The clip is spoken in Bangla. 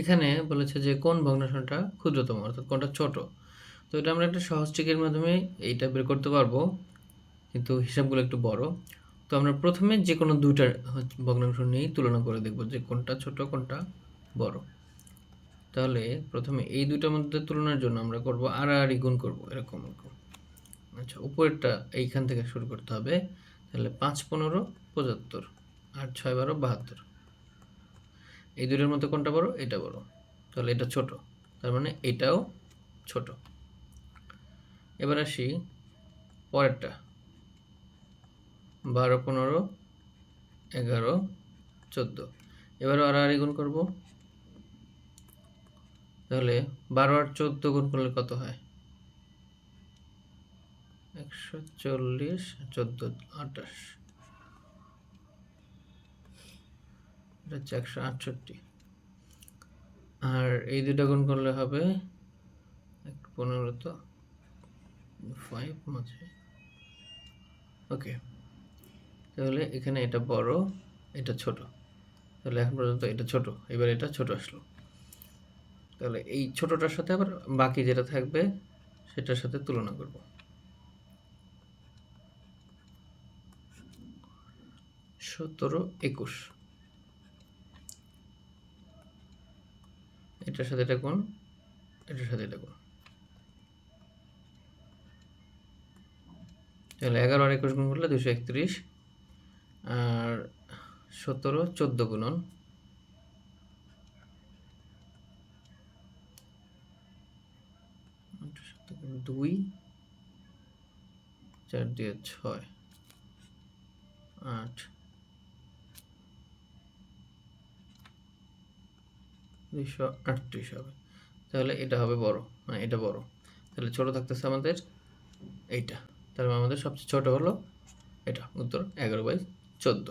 এখানে বলেছে যে কোন ভগ্নাংশটা ক্ষুদ্রতম, অর্থাৎ কোনটা ছোট। তো এটা আমরা একটা সহজ ট্রিকের মাধ্যমে এইটা বের করতে পারব, কিন্তু হিসাবগুলো একটু বড়। তো আমরা প্রথমে যে কোনো দুইটা হচ্ছে ভগ্নাংশ নিয়েই তুলনা করে দেখব যে কোনটা ছোট, কোনটা বড়। তাহলে প্রথমে এই দুইটার মধ্যে তুলনার জন্য আমরা করব আড়াআড়ি গুণ করব, এরকম এরকম। আচ্ছা উপরেরটা এইখান থেকে শুরু করতে হবে, তাহলে পাঁচ পনেরো পঁচাত্তর, আর ছয় বারো বাহাত্তর। এই দুটোর মধ্যে কোনটা বড়? এটা বড়। তাহলে এটা ছোট। তার মানে এটাও ছোট। এবার আসি পরেরটা। বারো, পনেরো, এগারো, চোদ্দ। এবারও আর আড়াআড়ি গুণ করব। তাহলে বারো আর চোদ্দ গুণ করলে কত হয়? একশো চল্লিশ, চোদ্দ, আঠাশ। এটা হচ্ছে একশো আটষট্টি। আর এই দুটা গুণ করলে হবে এক পনেরো তো ফাইভ মাঝে। ওকে তাহলে এখানে এটা বড়, এটা ছোট। তাহলে এখন পর্যন্ত এটা ছোট, এবার এটা ছোট আসলো। তাহলে এই ছোটটার সাথে আবার বাকি যেটা থাকবে, সেটার সাথে তুলনা করব। সতেরো একুশ। এটার সাথে এটা কোন এটার সাথে এটা কোন তাহলে এগারো আর একুশ গুণ করলে দুশো একত্রিশ, আর সতেরো চোদ্দ গুণন। দুই, চার দিয়ে ছয়, আট। দুইশো আটত্রিশ হবে তাহলে এটা হবে বড়। মানে এটা বড়। তাহলে ছোট থাকতেছে আমাদের এইটা। তাহলে আমাদের সবচেয়ে ছোট হলো এটা, উত্তর এগারো বাই চোদ্দ।